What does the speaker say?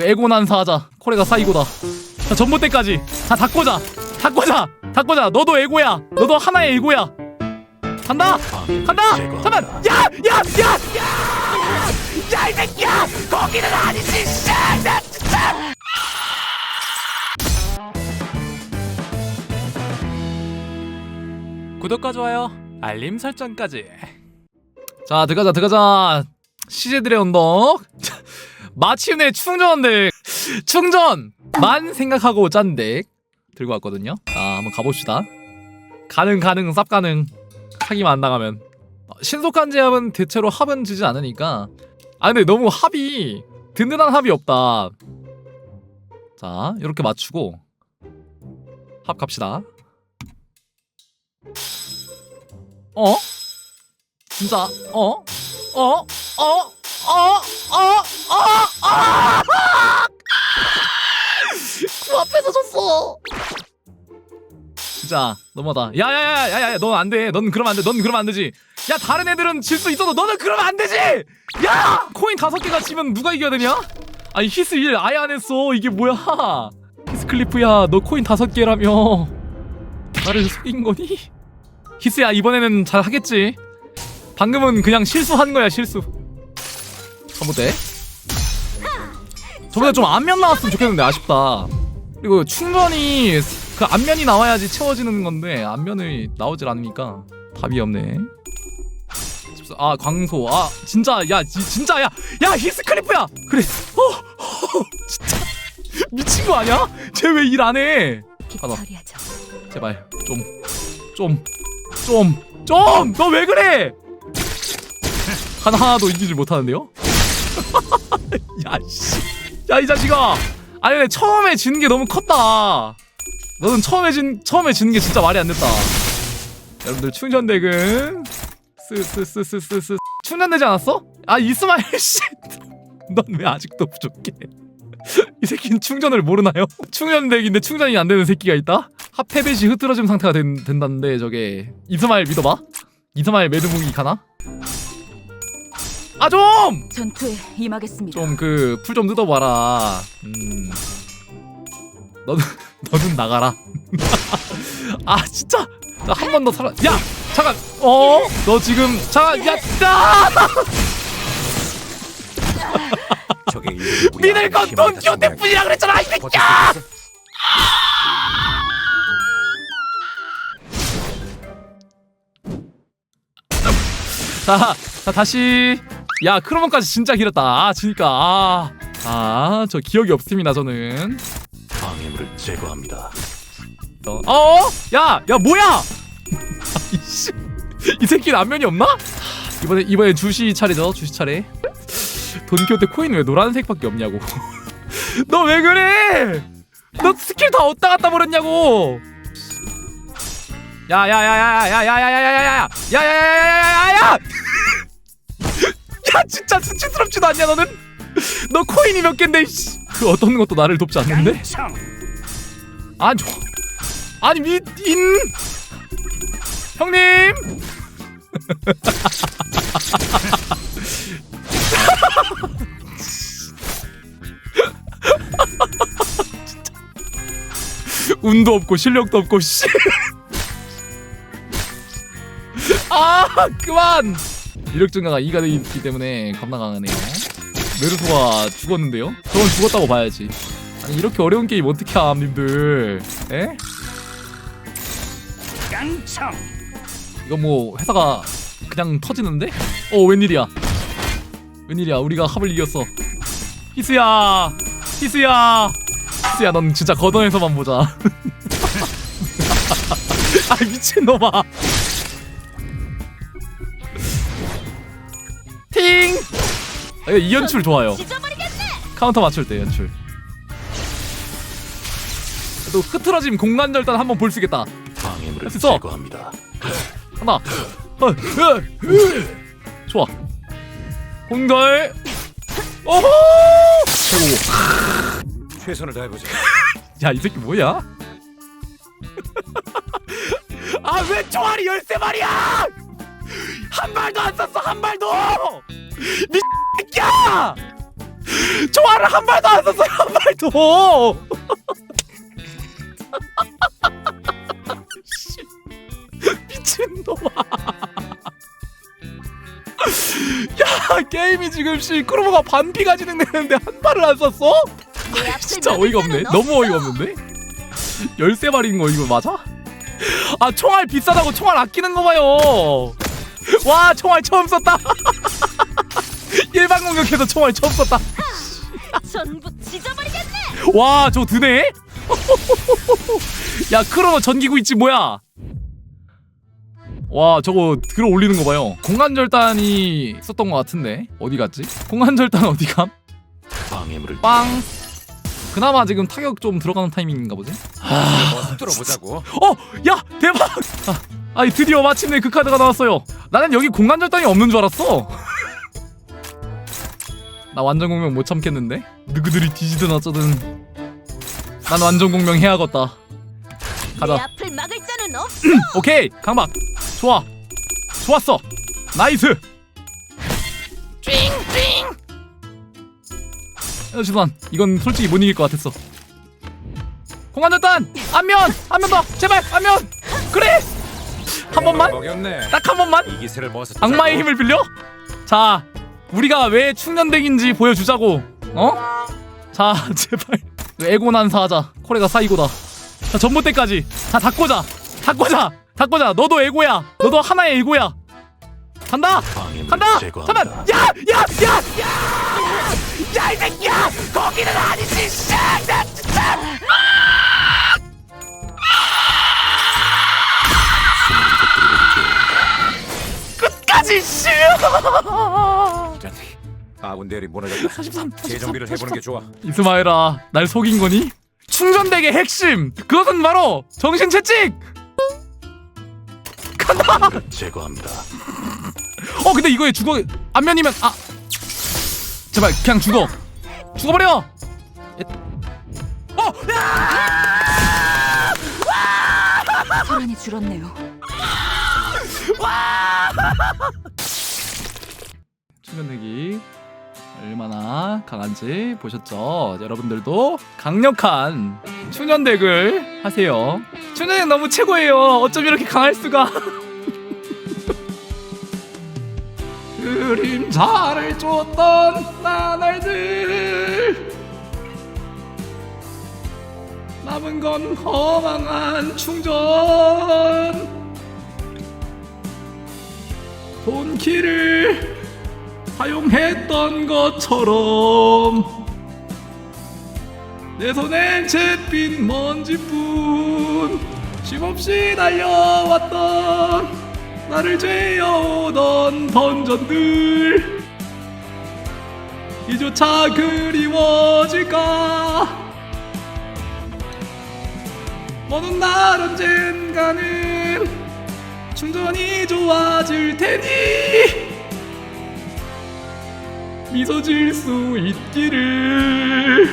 에고 난사하자. 코레가 사이고다. 자 전봇대까지. 다 닦고자. 닦고자. 닦고자. 너도 에고야. 너도 하나의 에고야. 간다! 간다! 잠깐! 야야야야야 이 새끼야! 거기는 아니지 구독과 좋아요 알림 설정까지. 자 들어가자 들어가자. 시제들의 언덕 마침내 충전덱 충전만 생각하고 짠덱 들고 왔거든요 자 한번 가봅시다 가능 가능 쌉 가능 사기만 안 나가면 어, 신속한 제압은 대체로 합은 지지 않으니까 아 근데 너무 합이 든든한 합이 없다 자 이렇게 맞추고 합 갑시다 어? 진짜 어? 어? 어? 어? 어? 어? 어? 그 앞에서 졌어 진짜 너무하다 야야야야야야 넌 안 돼 넌 그러면 안 돼 넌 그러면 안 되지 야 다른 애들은 질 수 있어도 너는 그러면 안 되지 야 코인 다섯 개가 지면 누가 이겨야 되냐 아니 히스 1 아예 안 했어 이게 뭐야 히스 클리프야 너 코인 다섯 개라며 나를 속인 거니? 히스야 이번에는 잘 하겠지 방금은 그냥 실수한 거야 실수 전봇대 저번에 좀 앞면 나왔으면 좋겠는데 아쉽다 그리고 충전이 그 앞면이 나와야지 채워지는 건데 앞면이 나오질 않으니까 답이 없네 아 광소 아 진짜 야 지- 진짜 야야 히스클리프야 그래 어, 어 진짜 미친 거 아니야? 쟤 왜 일 안 해? 받아. 제발 좀좀좀좀너 왜 그래? 하나 하나도 이기질 못하는데요? 야 씨 야 이 자식아 아니 근데 처음에 지는 게 너무 컸다 너는 처음에 진 처음에 지는 게 진짜 말이 안 됐다 여러분들 충전덱은 쓰쓰쓰쓰쓰쓰 충전되지 않았어? 아 이스마일 씨 넌 왜 아직도 부족해 이 새끼는 충전을 모르나요? 충전덱인데 충전이 안 되는 새끼가 있다? 핫패벳이 흐트러진 상태가 된, 된다는데 저게 이스마일 믿어봐? 이스마일 매드무기 가나? 아 좀! 전투에 임하겠습니다. 좀 그 풀 좀 뜯어봐라. 음. 너는 너는 나가라. 아 진짜! 한번 더 살아 야! 잠깐! 어 너 지금 잠깐 야! 우리 믿을 건 힘을 다해 돈키호테뿐이라 그랬잖아 이 새끼야? 자, 자 다시 야 크로몬까지 진짜 길었다 아 지니까 아아저 기억이 없습니다 저는 방해물을 제거합니다. 어? 어? 야! 야 뭐야! 이씨 이 새끼는 안면이 없나? 이번에 이번에 주시 차례죠 주시 차례 돈키호테 코인 왜 노란색밖에 없냐고 너 왜 그래 너 스킬 다 얻다 갔다 버렸냐고 야야야야야야야야야야야야야야야야야야야 야 진짜 수치스럽지도 않냐 너는? 너 코인이 몇 갠데 그 어떤 것도 나를 돕지 않는데? 아니 저- 아니 미인! 형님. 운도 없고 실력도 없고 씨. 아 그만 이력 증가가 2가 되기 때문에 겁나 강하네요. 메르소가 죽었는데요? 저건 죽었다고 봐야지. 아니 이렇게 어려운 게임 어떻게 함 님들? 에? 깡총 이거 뭐 회사가 그냥 터지는데? 어 웬일이야? 웬일이야? 우리가 합을 이겼어. 희수야! 희수야! 희수야 넌 진짜 걷어내서만 보자. 아 미친놈아 팅! 아, 이거 이 연출 좋아요 카운터 맞출 때 연출 또 흐트러짐 공간 절단 한번 볼 수 있겠다 방해물을 됐어. 제거합니다. 하나, 어, 으, 으. 좋아. 공갈. 오호! 최고. 최선을 다해보자. 야, 이 새끼 뭐야? 아, 왜 총알이 열세 마리야? 한 발도 안 쐈어, 한 발도! 미 새끼야! 총알을 한 발도 안 썼어요 한 발도 미친놈아 야 게임이 지금 시크로버가 반피가 진행되는데 한 발을 안 썼어? 내 앞을 진짜 어이가 없네 너무 어이가 없는데? 13발인 거 이거 맞아? 아 총알 비싸다고 총알 아끼는 거 봐요 와 총알 처음 썼다 일반 공격해서 총알 처음 썼다 전부 찢어버리겠네. 와 저거 드네? 야 크로노 전기구 있지 뭐야 와 저거 들어 올리는 거 봐요 공간 절단이 썼던 거 같은데 어디 갔지? 공간 절단 어디 감? 방해물을 빵 그나마 지금 타격 좀 들어가는 타이밍인가 보지? 한번 뚫어보자고. 어! 야! 대박! 아, 아니 드디어 마침내 그 카드가 나왔어요 나는 여기 공간 절단이 없는 줄 알았어 나 완전 공명 못 참겠는데? 누구들이 뒤지든 어쩌든. 난 완전 공명 해야겠다. 내 가자. 앞을 막을 자는 없어. 오케이 강박. 좋아. 좋았어. 나이스. 야 주단 이건 솔직히 못 이길 것 같았어. 공간절단! 안면! 한명더 제발 안면! 그래! 한 번만? 먹였네. 딱 한 번만? 이 기세를 모아서 악마의 힘을 빌려? 자 우리가 왜 충전덱인지 보여주자고. 어? 자 제발. 에고난사 하자. 코레가 사이고다. 자 전봇대까지. 다 닦고자. 닦고자. 닦고자. 너도 에고야. 너도 하나의 에고야. 간다! 간다. 잠깐! 야야야 야 야 대열이 무너졌다. 43, 재정비를 해보는 게 좋아. 이스마엘아 날 속인 거니? 충전덱의 핵심 그것은 바로 정신 채찍 간다 제거합니다. 어 근데 이거에 죽어 안면이면 아 제발 그냥 죽어 죽어버려 예. 어 소란이 줄었네요. 충전덱이 얼마나 강한지 보셨죠? 여러분들도 강력한 충전 덱을 하세요. 충전 덱 너무 최고예요. 어쩜 이렇게 강할 수가? 그림자를 쫓던 나날들 남은 건 허망한 충전 돈키를 사용했던 것처럼. 내 손엔 잿빛 먼지뿐 쉼없이 달려왔던 나를 죄어오던 던전들. 이조차 그리워질까? 어느 날 언젠가는 충전이 좋아질 테니 미소 질 수 있기를